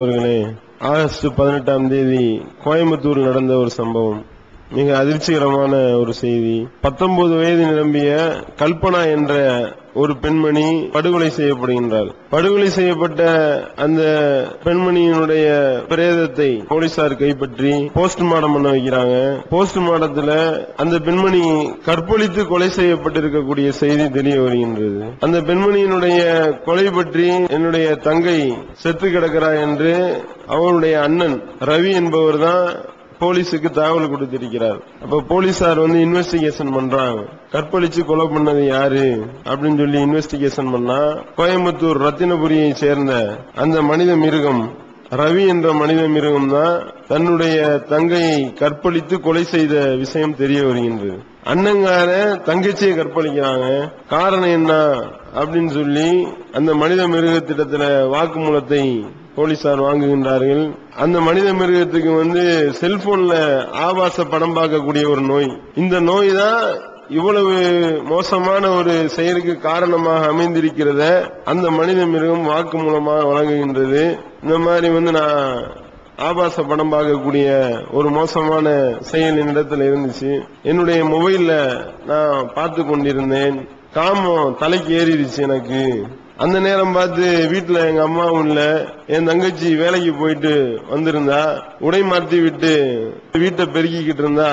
அவர்களே ஆகஸ்ட் பதினெட்டாம் தேதி கோயம்புத்தூர் நடந்த ஒரு சம்பவம். மிக அதிர்ச்சிகரமான ஒரு செய்தி. பத்தொன்பது வயது நிரம்பிய கல்பனா என்ற ஒரு பெண்மணி படுகொலை செய்யப்படுகின்றார். படுகொலை செய்யப்பட்ட அந்த பெண்மணியினுடைய பிரேதத்தை போலீசார் கைப்பற்றி போஸ்ட்மார்டம் பண்ண வைக்கிறாங்க. போஸ்ட்மார்டத்துல அந்த பெண்மணி கற்பழித்து கொலை செய்யப்பட்டிருக்கக்கூடிய செய்தி தெரிய வருகின்றது. அந்த பெண்மணியினுடைய கொலை பற்றி என்னுடைய தங்கை செத்து கிடக்கிறார் என்று அவருடைய அண்ணன் ரவி என்பவர் தான் போலீஸுக்கு தகவல் கொடுத்திருக்கிறார். அப்ப போலீசார் வந்து இன்வெஸ்டிகேஷன் பண்றாங்க. கற்பழிச்சு கொலை பண்ணது யாரு? அப்படின்னு சொல்லி இன்வெஸ்டிகேஷன் பண்ணா கோயம்புத்தூர் ரத்தினபுரியை சேர்ந்த அந்த மனித மிருகம் ரவி என்ற மனித மிருகம் தான் தன்னுடைய தங்கையை கற்பழித்து கொலை செய்த விஷயம் தெரிய வருகின்றது. அண்ணங்கார தங்கச்சியை கற்பழிக்கிறாங்க. காரணம் என்ன? அப்படின்னு சொல்லி அந்த மனித மிருகத்திடத்துல வாக்குமூலத்தை போலீசார் வாங்குகின்றார்கள். அந்த மனித மிருகத்துக்கு வந்து செல்போன்ல ஆபாச படம் பார்க்கக்கூடிய ஒரு நோய். இந்த நோய் தான் இவ்வளவு மோசமான ஒரு செயலுக்கு காரணமாக அமைந்திருக்கிறத அந்த மனித மிருகம் வாக்கு மூலமாக வழங்குகின்றது. இந்த மாதிரி வந்து நான் ஆபாச படம் பார்க்கக்கூடிய ஒரு மோசமான செயல் என்னிடத்தில் இருந்துச்சு. என்னுடைய மொபைல்ல நான் பார்த்து கொண்டிருந்தேன் காமம் தலைக்கு ஏறிடுச்சு எனக்கு. அந்த நேரம் பார்த்து வீட்டுல எங்க அம்மாவும் இல்ல என் தங்கச்சி வேலைக்கு போயிட்டு வந்திருந்தா உடை மாற்றி விட்டு வீட்டை பெருக்கிக்கிட்டு இருந்தா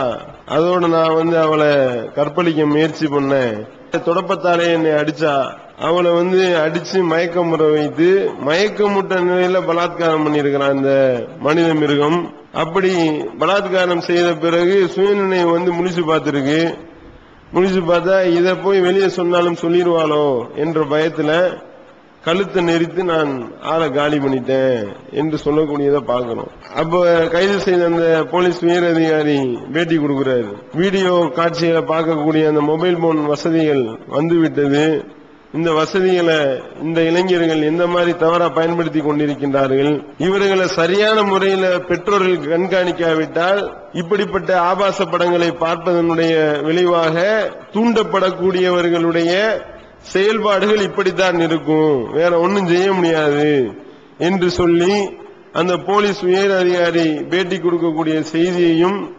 அதோட நான் வந்து அவளை கற்பழிக்க முயற்சி பண்ணேன். தொடப்பத்தாலே என்னை அடிச்சா. அவளை வந்து அடிச்சு முறை வைத்து மயக்கமுட்ட நிலையில பலாத்காரம் பண்ணியிருக்கிறான் இந்த மனித மிருகம். அப்படி பலாத்காரம் செய்த பிறகு சுயநினைவு வந்து முழிச்சு பார்த்திருக்கு. முழிச்சு பார்த்தா இதை போய் வெளியே சொன்னாலும் சொல்லிடுவாளோ என்ற பயத்துல கழுத்தை நெரித்து நான் ஆளை காலி பண்ணிட்டேன் என்று சொல்லக்கூடியதை பார்க்கிறோம் அப்ப கைது செய்த அந்த போலீஸ் உயர் அதிகாரி பேட்டி கொடுக்கிறாரு. வீடியோ காட்சிகளை பார்க்கக்கூடிய அந்த மொபைல் போன் வசதிகள் வந்துவிட்டது. இந்த வசதிகளை இந்த இளைஞர்கள் எந்த மாதிரி தவறா பயன்படுத்தி கொண்டிருக்கின்றார்கள்? இவர்களை சரியான முறையில பெற்றோர்கள் கண்காணிக்காவிட்டால் இப்படிப்பட்ட ஆபாச படங்களை பார்ப்பதனுடைய விளைவாக தூண்டப்படக்கூடியவர்களுடைய செயல்பாடுகள் இப்படித்தான் இருக்கும். வேற ஒன்றும் செய்ய முடியாது என்று சொல்லி அந்த போலீஸ் உயர் அதிகாரி பேட்டி கொடுக்கக்கூடிய செய்தியையும்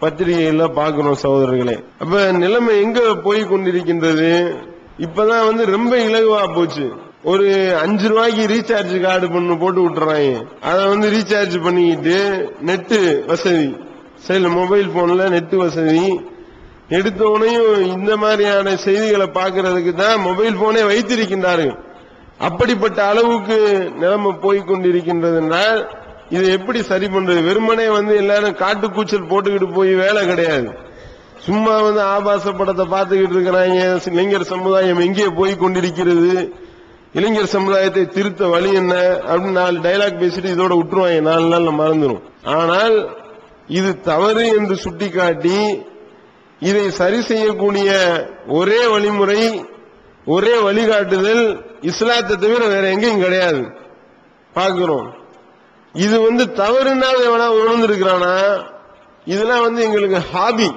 பத்திரிகையில பாக்குறோம் சகோதரர்களே. அப்ப நிலைமை எங்க போய் கொண்டிருக்கின்றது? இப்பதான் வந்து ரொம்ப இலகுவா போச்சு. ஒரு அஞ்சு ரூபாய்க்கு ரீசார்ஜ் கார்டு பண்ணு போட்டு விட்டுறாங்க. அதை வந்து ரீசார்ஜ் பண்ணிக்கிட்டு நெட்டு வசதி. சரி மொபைல் போன்ல நெட்டு வசதி. எடுத்தவனையும் இந்த மாதிரியான செய்திகளை பார்க்கறதுக்கு தான் மொபைல் போனே வைத்திருக்கின்றார்கள். அப்படிப்பட்ட அளவுக்கு நிலைமை போய்கொண்டிருக்கின்றதுனால் இதை எப்படி சரி பண்றது? வெறுமனே வந்து எல்லாரும் காட்டுக்கூச்சல் போட்டுக்கிட்டு போய் வேலை கிடையாது. சும்மா வந்து ஆபாச படத்தை பார்த்துக்கிட்டு இருக்கிறாங்க. இளைஞர் சமுதாயம் எங்கே போய் கொண்டிருக்கிறது இளைஞர் சமுதாயத்தை திருத்த வழி என்ன? அப்படின்னு நாலு டைலாக் பேசிட்டு இதோட விட்டுருவாங்க. நாலு நாள் மறந்துடும் ஆனால் இது தவறு என்று சுட்டிக்காட்டி இதை சரி செய்யக்கூடிய ஒரே வழிமுறை ஒரே வழிகாட்டுதல் இஸ்லாத்தை தவிர வேற எங்கேயும் கிடையாது. பார்க்கிறோம். இது வந்து தவறுனால எவனா உணர்ந்துருக்கிறானா? இதெல்லாம் வந்து எங்களுக்கு ஹாபி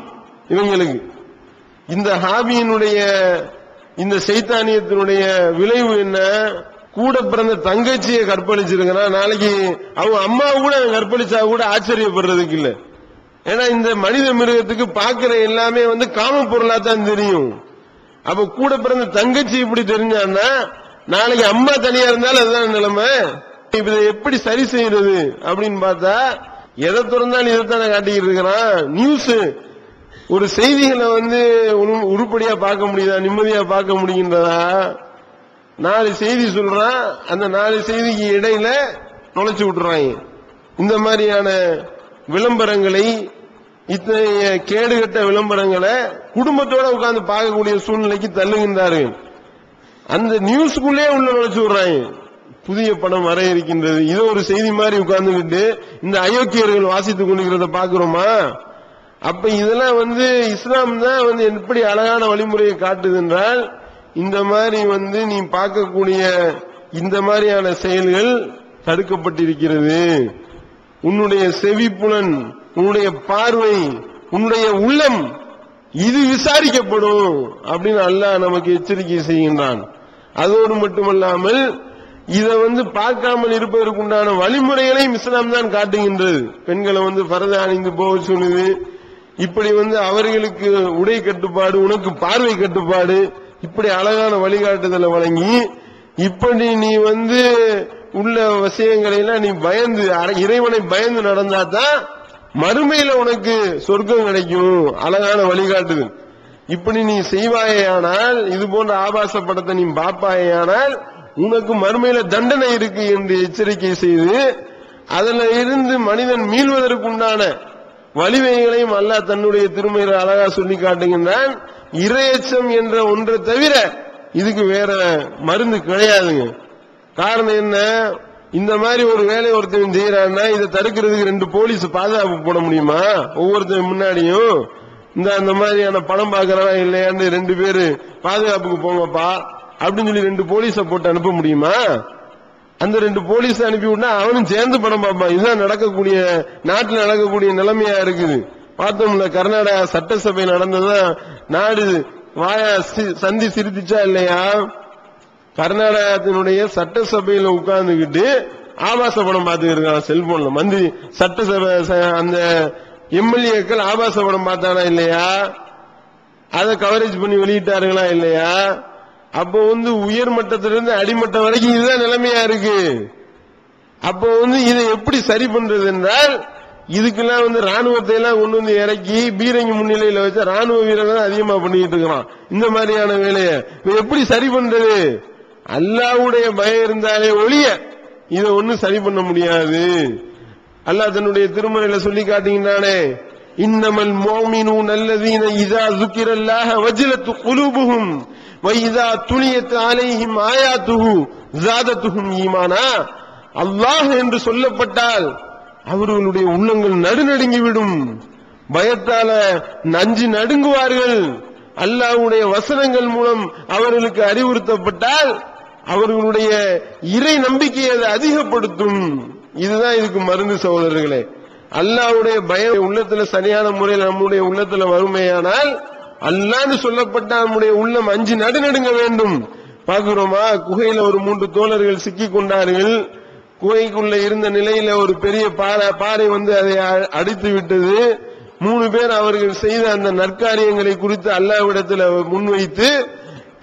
இவங்களுக்கு. இந்த ஹாபியினுடைய இந்த சைத்தானியத்தினுடைய விளைவு என்ன? கூட பிறந்த தங்கச்சியை கற்பழிச்சிருக்கிறான். நாளைக்கு அவங்க அம்மாவை கூட கற்பழிச்சா கூட ஆச்சரியப்படுறதுக்கு இல்லை. ஏன்னா இந்த மனித மிருகத்துக்கு பார்க்கிற எல்லாமே வந்து காம பொருளா தான் தெரியும். அப்ப கூட பிறந்த தங்கச்சி இப்படி தெரிஞ்சான்னா நாளைக்கு அம்மா தனியா இருந்தாலும் அதுதான் நிலைமை. இதை எப்படி சரி செய்யறது அப்படின்னு பார்த்தா எதை திறந்தாலும் இதைத்தானே காட்டிக்கிட்டு இருக்கிறான். நியூஸ் ஒரு செய்திகளை வந்து உருப்படியா பார்க்க முடியுதா? நிம்மதியா பார்க்க முடிகின்றதா? நாலு செய்தி சொல்றான். அந்த நாலு செய்திக்கு இடையில நுழைச்சு விட்டுறாங்க. இந்த மாதிரியான விளம்பரங்களை இத்தகைய கேடுகட்ட விளம்பரங்களை குடும்பத்தோட உட்கார்ந்து பார்க்கக்கூடிய சூழ்நிலைக்கு தள்ளுகின்றார்கள் அந்த நியூஸ்க்குள்ளே உள்ள நுழைச்சு விடுறாங்க. புதிய படம் வர இருக்கின்றது. இதை ஒரு செய்தி மாதிரி உட்கார்ந்துகிட்டு இந்த அயோக்கியர்கள் வாசித்துக் கொண்டிருக்கிறத பாக்குறோமா அப்ப இதெல்லாம் வந்து இஸ்லாம் தான் வந்து எப்படி அழகான வழிமுறையை காட்டுது என்றால் இந்த மாதிரி வந்து நீ பார்க்கக்கூடிய இந்த மாதிரியான செயல்கள் தடுக்கப்பட்டிருக்கிறது. உன்னுடைய செவிப்புலன் உன்னுடைய பார்வை உன்னுடைய உள்ளம் இது விசாரிக்கப்படும் அப்படின்னு அல்லாஹ் நமக்கு எச்சரிக்கை செய்கின்றான். அதோடு மட்டுமல்லாமல் இதை வந்து பார்க்காமல் இருப்பதற்கு உண்டான வழிமுறைகளையும் இஸ்லாம் தான் காட்டுகின்றது. பெண்களை வந்து பரத அணிந்து போக சொல்லுது. இப்படி வந்து அவர்களுக்கு உடை கட்டுப்பாடு உனக்கு பார்வை கட்டுப்பாடு இப்படி அழகான வழிகாட்டுதலை வழங்கி இப்படி நீ வந்து உள்ள விஷயங்களை எல்லாம் நீ பயந்து இறைவனை பயந்து நடந்தாதான் மறுமையில உனக்கு சொர்க்கம் கிடைக்கும். அழகான வழிகாட்டுது இப்படி நீ செய்வாயானால் இது போன்ற ஆபாச படத்தை நீ பார்ப்பாயானால் உனக்கு மறுமையில தண்டனை இருக்கு என்று எச்சரிக்கை செய்து அதுல இருந்து மனிதன் மீள்வதற்குண்டான வலிமைகளையும் அல்லாஹ் தன்னுடைய திருமையில அழகா சொல்லி காட்டுகின்றான். இரையச்சம் என்ற ஒன்றை தவிர இதுக்கு வேற மருந்து கிடையாதுங்க. காரணம் என்ன? இந்த மாதிரி ஒரு வேலை ஒருத்தன் செய்யறான்னா இதை தடுக்கிறதுக்கு ரெண்டு போலீஸ் பாதுகாப்பு போட முடியுமா? ஒவ்வொருத்தன் முன்னாடியும் இந்த அந்த மாதிரியான படம் பாக்குறவா இல்லையான்னு ரெண்டு பேரு பாதுகாப்புக்கு போங்கப்பா அப்படின்னு சொல்லி ரெண்டு போலீஸ போட்டு அனுப்ப முடியுமா? அந்த ரெண்டு போலீஸ் அனுப்பி விட்டா அவனும் சேர்ந்து படம் பார்ப்பான். இதுதான் நடக்கக்கூடிய நாட்டில் நடக்கக்கூடிய நிலைமையா இருக்குது. பார்த்தோம்ல கர்நாடகா சட்டசபை நடந்ததுதான் நாடு வாயா சி- சந்தி சிரித்துச்சா இல்லையா? கர்நாடகத்தினுடைய சட்டசபையில உட்கார்ந்துகிட்டு ஆபாச படம் பார்த்துக்கிட்டு இருக்கான் செல்போன்ல. மந்திரி சட்டசபை ச- அந்த எம்எல்ஏக்கள் ஆபாச படம் பார்த்தானா இல்லையா? அதை கவரேஜ் பண்ணி வெளியிட்டாருங்களா இல்லையா? அப்போ வந்து உயர் மட்டத்திலிருந்து அடிமட்டம் வரைக்கும் இதுதான் நிலைமையா இருக்கு. அப்போ வந்து இதை எப்படி சரி பண்றது என்றால் இதுக்கெல்லாம் வந்து ராணுவத்தை எல்லாம் கொண்டு வந்து இறக்கி பீரங்கி முன்னிலையில வச்ச ராணுவ வீரர்கள் தான் அதிகமா பண்ணிட்டு இருக்கிறான். இந்த மாதிரியான வேலையை. எப்படி சரி பண்றது? அல்லாவுடைய பயம் இருந்தாலே ஒழிய இதை ஒன்னும் சரி பண்ண முடியாது. அல்லாஹ் தன்னுடைய திருமணையில சொல்லி காட்டீங்கன்னானே இன்னமல் மோமினு நல்லதீன இதா துக்கிரல்லாக வஜிலத்து குலூபுகும் வைதா துணியத்து ஆலையும் ஆயாத்துகு ஜாதத்துகும் ஈமானா? அல்லாஹ் என்று சொல்லப்பட்டால் அவர்களுடைய உள்ளங்கள் நடுநடுங்கி விடும் பயத்தால நஞ்சு நடுங்குவார்கள். அல்லாவுடைய வசனங்கள் மூலம் அவர்களுக்கு அறிவுறுத்தப்பட்டால் அவர்களுடைய இறை நம்பிக்கையை அது அதிகப்படுத்தும். இதுதான் இதுக்கு மருந்து சகோதரர்களே. அல்லாவுடைய பயம் உள்ளத்துல சரியான முறையில் நம்முடைய உள்ளத்துல வறுமையானால் அல்லான்னு சொல்லப்பட்ட நம்முடைய உள்ளம் அஞ்சு நடுநடுங்க வேண்டும். பாக்குறோமா குகையில ஒரு மூன்று தோழர்கள் சிக்கி கொண்டார்கள். குகைக்குள்ள இருந்த நிலையில ஒரு பெரிய பாறை பாறை வந்து அதை அ- அடித்து விட்டது. மூணு பேர் அவர்கள் செய்த அந்த நற்காரியங்களை குறித்து அல்லாவிடத்துல முன்வைத்து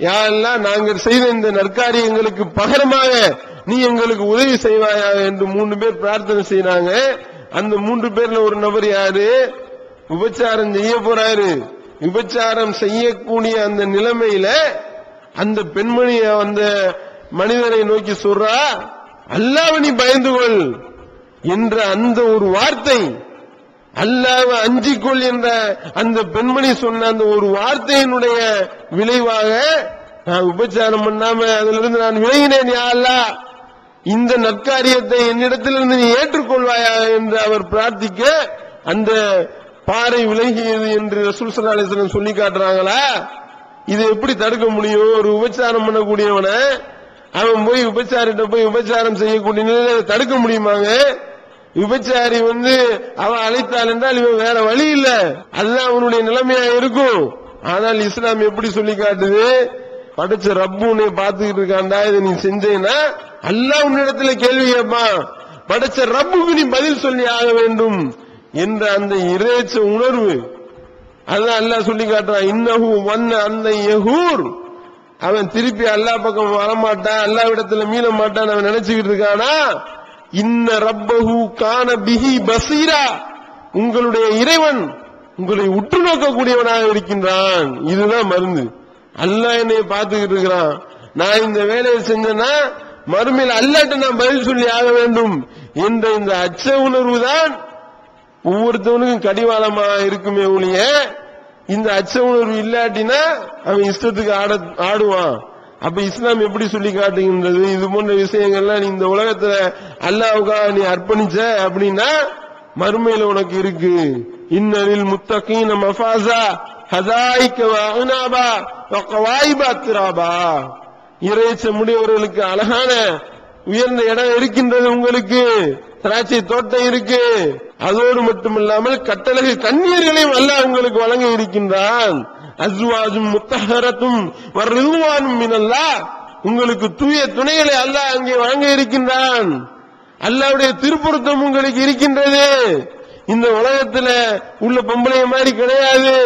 யாரெல்லாம் நாங்கள் செய்த இந்த நற்காரியங்களுக்கு பகரமாக நீ எங்களுக்கு உதவி செய்வாயா என்று மூணு பேர் பிரார்த்தனை செய்யறாங்க அந்த மூன்று பேர்ல ஒரு நபர் யாரு? விபச்சாரம் செய்ய போறாரு. விபச்சாரம் செய்யக்கூடிய அந்த நிலைமையில அந்த பெண்மணி அந்த மனிதரை நோக்கி சொல்றா அல்லாஹ்வை நீ பயந்து கொள் என்ற அந்த ஒரு வார்த்தை அல்லாஹ் அஞ்சிக்கொள் என்ற அந்த பெண்மணி சொன்ன அந்த ஒரு வார்த்தையினுடைய விளைவாக நான் உபச்சாரம் பண்ணாம அதுல இருந்து நான் விலகினேன் யா அல்லாஹ். இந்த நற்காரியத்தை என்னிடத்திலிருந்து நீ ஏற்றுக்கொள்வாயா என்று அவர் பிரார்த்திக்க அந்த பாறை விலகியது என்று ரசூல் ஸல்லல்லாஹு சொல்லி காட்டுறாங்களா? இதை எப்படி தடுக்க முடியும்? ஒரு உபச்சாரம் பண்ணக்கூடியவனை அவன் போய் உபச்சாரிட்ட போய் உபச்சாரம் செய்யக்கூடிய நிலையில தடுக்க முடியுமாங்க? விபச்சாரி வந்து அவன் அழைத்தாள் என்றால் இவன் வேற வழி இல்ல. அதுதான் அவனுடைய நிலைமையா இருக்கும். ஆனால் இஸ்லாம் எப்படி சொல்லி காட்டுது? படைச்ச ரப்பு உன்னை பார்த்துக்கிட்டு இருக்காண்டா இதை நீ செஞ்சேன்னா அல்லாஹ் உன்னிடத்துல கேள்வி கேட்பான். படைச்ச ரப்புக்கு நீ பதில் சொல்லி ஆக வேண்டும். என்ற அந்த இறைச்ச உணர்வு அதான் அல்லாஹ் சொல்லி காட்டுறான். இன்னஹு வன்ன அந்த எஹூர் அவன் திருப்பி அல்லாஹ் பக்கம் வரமாட்டான் அல்லா இடத்துல மீள மாட்டான் அவன் நினைச்சுக்கிட்டு இருக்கானா? இன்ன ரப்பஹு கான பிஹி பசீரா. உங்களுடைய இறைவன் உங்களை உற்று நோக்கக்கூடியவனாக இருக்கின்றான். இதுதான் மருந்து. அல்ல என்னை பார்த்துக்கிட்டு இருக்கிறான். நான் இந்த வேலையை செஞ்சேன்னா மறுமையில் அல்லாட்ட நான் பதில் சொல்லி ஆக வேண்டும் என்ற இந்த அச்ச உணர்வு தான் ஒவ்வொருத்தவனுக்கும் கடிவாளமா இருக்குமே ஒழிய இந்த அச்ச உணர்வு இல்லாட்டினா அவன் இஷ்டத்துக்கு ஆட ஆடுவான். அப்ப இஸ்லாம் எப்படி சொல்லி காட்டுகின்றது? இது போன்ற விஷயங்கள்லாம் நீ இந்த உலகத்துல அல்லாவுக்காக நீ அர்ப்பணிச்ச அப்படின்னா மறுமையில உனக்கு இருக்கு. இன்னலில் முத்தகீன மஃபாசா இறைச்ச முடியவர்களுக்கு அழகான உயர்ந்த இடம் இருக்கின்றது உங்களுக்கு. திராட்சை தோட்டம் இருக்கு. அதோடு மட்டுமில்லாமல் கட்டளகு கண்ணீர்களையும் அல்ல உங்களுக்கு வழங்க இருக்கின்றான். அஸ்வாஜும் முத்தஹரத்தும் வருவானும் மினல்லா உங்களுக்கு தூய துணைகளை அல்லாஹ் அங்கே வழங்க இருக்கின்றான். அல்லாவுடைய திருப்பொருத்தம் உங்களுக்கு இருக்கின்றது. இந்த உலகத்துல உள்ள பொம்பளைய மாதிரி கிடையாது.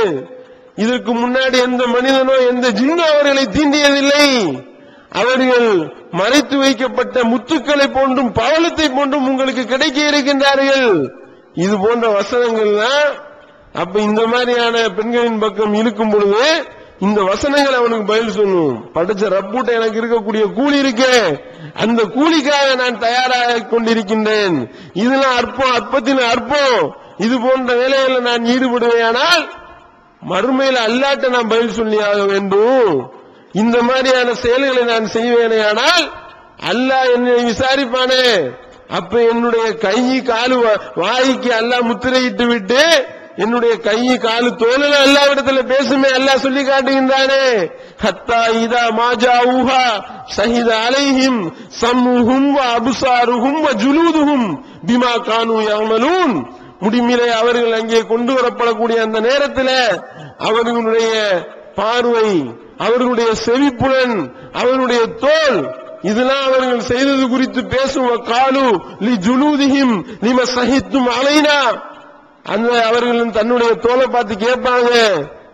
இதற்கு முன்னாடி எந்த மனிதனோ எந்த ஜின்னோ அவர்களை தீண்டியதில்லை. அவர்கள் மறைத்து வைக்கப்பட்ட முத்துக்களை போன்றும் பவளத்தை போன்றும் உங்களுக்கு கிடைக்க இருக்கின்றார்கள். இது போன்ற வசனங்கள் தான் அப்ப இந்த மாதிரியான பெண்களின் பக்கம் இருக்கும் பொழுது இந்த வசனங்கள் அவனுக்கு பதில் சொல்லும் படிச்ச ரப்பூட்ட எனக்கு இருக்கக்கூடிய கூலி இருக்கே. அந்த கூலிக்காக நான் தயாராக கொண்டிருக்கின்றேன். இதெல்லாம் அற்பம் அற்பத்தின் அற்பம். இது போன்ற வேலைகளை நான் ஈடுபடுவேயானால் மறுமையில் அல்லாட்ட நான் பதில் சொல்லியாக வேண்டும். இந்த மாதிரியான செயல்களை நான் செய்வேனேயானால் அல்லாஹ் என்னை விசாரிப்பானே. அப்ப என்னுடைய கை காலு வா- வாய்க்கு அல்லாஹ் முத்திரையிட்டு விட்டு என்னுடைய கை காலு தோலில் இடத்துல பேசுமே அல்லாஹ் சொல்லி காட்டுகின்றானே. ஹத்தா இதா மாஜா ஊஹா சஹித அலைஹிம் சம்முஹும் வ அபுசாருஹும் வ ஜுலூதுஹும் பிமா கானு யாமலூன் முடிமிலே அவர்கள் அங்கே கொண்டு வரப்படக்கூடிய அந்த நேரத்தில் அவர்களுடைய பார்வை அவர்களுடைய செவிப்புலன் அவர்களுடைய தோல் இதெல்லாம் அவர்கள் செய்தது குறித்து பேசும் காலு லி ஜுலூதிஹிம் லிம சஹித்தும் அலைனா. அந்த அவர்கள் தன்னுடைய தோலை பார்த்து கேட்பாங்க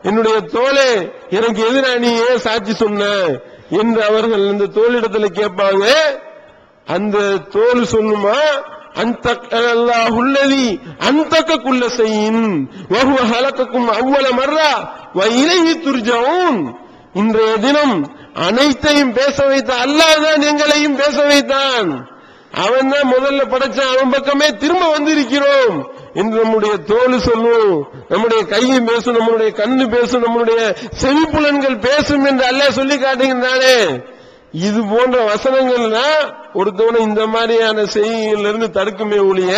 என்னுடைய தோலை எனக்கு எதிரா நீ ஏன் சாட்சி சொன்ன? என்று அவர்கள் இந்த தோளிடத்துல கேட்பாங்க. அந்த தோல் சொல்லுமா அந்த உள்ளதி அந்தக்க குள்ள செய்யின் ஹலக்கக்கும் அவ்வள மர்ரா வ துர்ஜவும் இன்றைய தினம் அனைத்தையும் பேச வைத்த அல்லாஹ் தான் எங்களையும் பேச வைத்தான். அவன் தான் முதல்ல படைச்சான் அவன் பக்கமே திரும்ப வந்திருக்கிறோம். என்று நம்முடைய தோல் சொல்லும் நம்முடைய கையும் பேசும் நம்முடைய கண்ணு பேசும் நம்மளுடைய செவிப்புலன்கள் பேசும் என்று அல்ல சொல்லி காட்டுகின்றானே. இது போன்ற வசனங்கள்னா ஒருத்தவனை இந்த மாதிரியான செய்திகள்ல இருந்து தடுக்குமே ஒழிய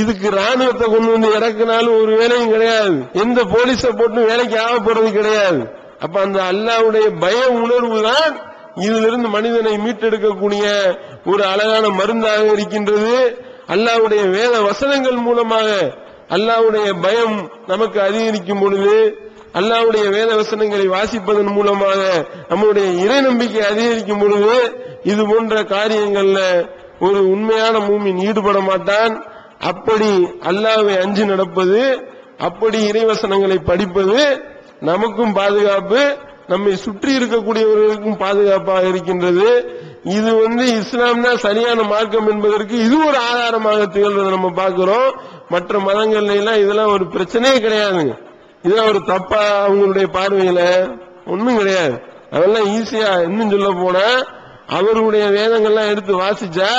இதுக்கு ராணுவத்தை கொண்டு வந்து இறக்குனாலும் ஒரு வேலையும் கிடையாது. எந்த போலீஸ போட்டு வேலைக்கு ஆக போறது கிடையாது. அப்ப அந்த அல்லாவுடைய பய உணர்வு தான் இதிலிருந்து மனிதனை மீட்டெடுக்கக்கூடிய ஒரு அழகான மருந்தாக இருக்கின்றது. அல்லாவுடைய வேத வசனங்கள் மூலமாக அல்லாவுடைய பயம் நமக்கு அதிகரிக்கும் பொழுது அல்லாவுடைய வேத வசனங்களை வாசிப்பதன் மூலமாக நம்முடைய இறை நம்பிக்கை அதிகரிக்கும் பொழுது இது போன்ற காரியங்கள்ல ஒரு உண்மையான மூமின் ஈடுபட மாட்டான். அப்படி அல்லாவை அஞ்சு நடப்பது அப்படி இறைவசனங்களை படிப்பது நமக்கும் பாதுகாப்பு நம்மை சுற்றி இருக்கக்கூடியவர்களுக்கும் பாதுகாப்பாக இருக்கின்றது. இது வந்து இஸ்லாம் தான் சரியான மார்க்கம் என்பதற்கு இது ஒரு ஆதாரமாக திகழ்வதை நம்ம பார்க்கிறோம். மற்ற மதங்கள்ல எல்லாம் இதெல்லாம் ஒரு பிரச்சனையே கிடையாதுங்க. இதெல்லாம் ஒரு தப்பா அவங்களுடைய பார்வையில ஒண்ணும் கிடையாது. அதெல்லாம் ஈஸியா இன்னும் சொல்ல போனா அவருடைய வேதங்கள்லாம் எடுத்து வாசிச்சா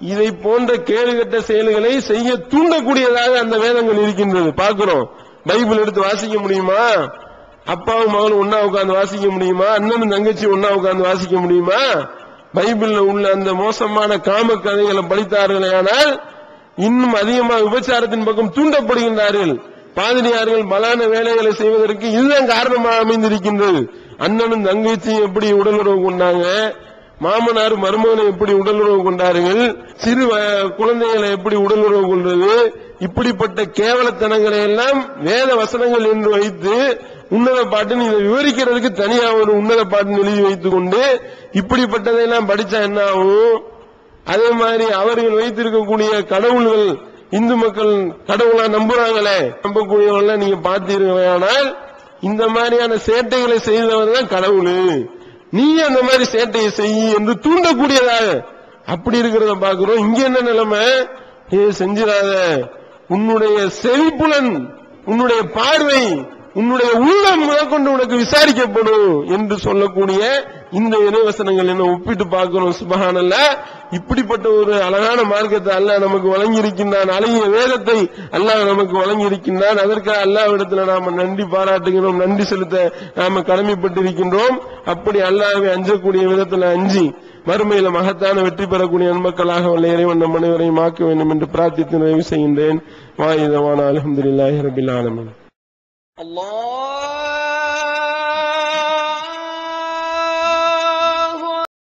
இதை போன்ற கேடுகட்ட செயல்களை செய்ய தூண்டக்கூடியதாக அந்த வேதங்கள் இருக்கின்றது. பார்க்கிறோம். பைபிள் எடுத்து வாசிக்க முடியுமா? அப்பாவும் மகன் ஒன்னா உட்காந்து வாசிக்க முடியுமா? அண்ணனும் தங்கச்சி ஒன்னா உட்காந்து வாசிக்க முடியுமா? பைபிள்ல உள்ள அந்த மோசமான காம கதைகளை படித்தார்கள் ஆனால் இன்னும் அதிகமாக விபச்சாரத்தின் பக்கம் தூண்டப்படுகின்றார்கள். பாதிரியார்கள் பலான வேலைகளை செய்வதற்கு இதுதான் காரணமாக அமைந்திருக்கின்றது. அண்ணனும் தங்கச்சியும் எப்படி உடலுறவு கொண்டாங்க? மாமனார் மருமகனை எப்படி உடலுறவு கொண்டார்கள்? சிறு குழந்தைகளை எப்படி உடலுறவு கொள்வது? இப்படிப்பட்ட கேவலத்தனங்களை எல்லாம் வேத வசனங்கள் என்று வைத்து உன்னத பாட்டுன்னு இதை விவரிக்கிறதுக்கு தனியா ஒரு உன்னத பாட்டுன்னு எழுதி வைத்துக் கொண்டு இப்படிப்பட்டதையெல்லாம் படிச்சா என்ன ஆகும்? அதே மாதிரி அவர்கள் வைத்திருக்கக்கூடிய கடவுள்கள் இந்து மக்கள் கடவுளா நம்புறாங்களே நம்பக்கூடியவங்கள நீங்க பார்த்தீர்களானால் இந்த மாதிரியான சேட்டைகளை செய்தவர் தான் கடவுள். நீ அந்த மாதிரி சேட்டையை செய் என்று தூண்டக்கூடியதாக. அப்படி இருக்கிறத பாக்குறோம் இங்க என்ன நிலைமை? செஞ்சிடாத. உன்னுடைய செவிப்புலன் உன்னுடைய பார்வை உன்னுடைய உள்ளம் முதற்கொண்டு உனக்கு விசாரிக்கப்படும் என்று சொல்லக்கூடிய இந்த இறைவசனங்கள் என்ன ஒப்பிட்டு பார்க்கணும் சுபகானல்ல இப்படிப்பட்ட ஒரு அழகான மார்க்கத்தை அல்லாஹ் நமக்கு வழங்கி இருக்கின்றான் அழகிய வேதத்தை அல்லாஹ் நமக்கு வழங்கி இருக்கின்றான் அதற்காக அல்லாவிடத்துல நாம நன்றி பாராட்டுகிறோம் நன்றி செலுத்த நாம கடமைப்பட்டிருக்கின்றோம். அப்படி அல்லாஹை அஞ்சக்கூடிய விதத்துல அஞ்சி மறுமையில மகத்தான வெற்றி பெறக்கூடிய நன்மக்களாக உள்ள இறைவன் நம் அனைவரையும் ஆக்க வேண்டும் என்று பிரார்த்தித்து நிறைவு செய்கின்றேன். வாயுதவான அலமதுல்லாஹி ரபில் ஆலமின். அல்லாஹ்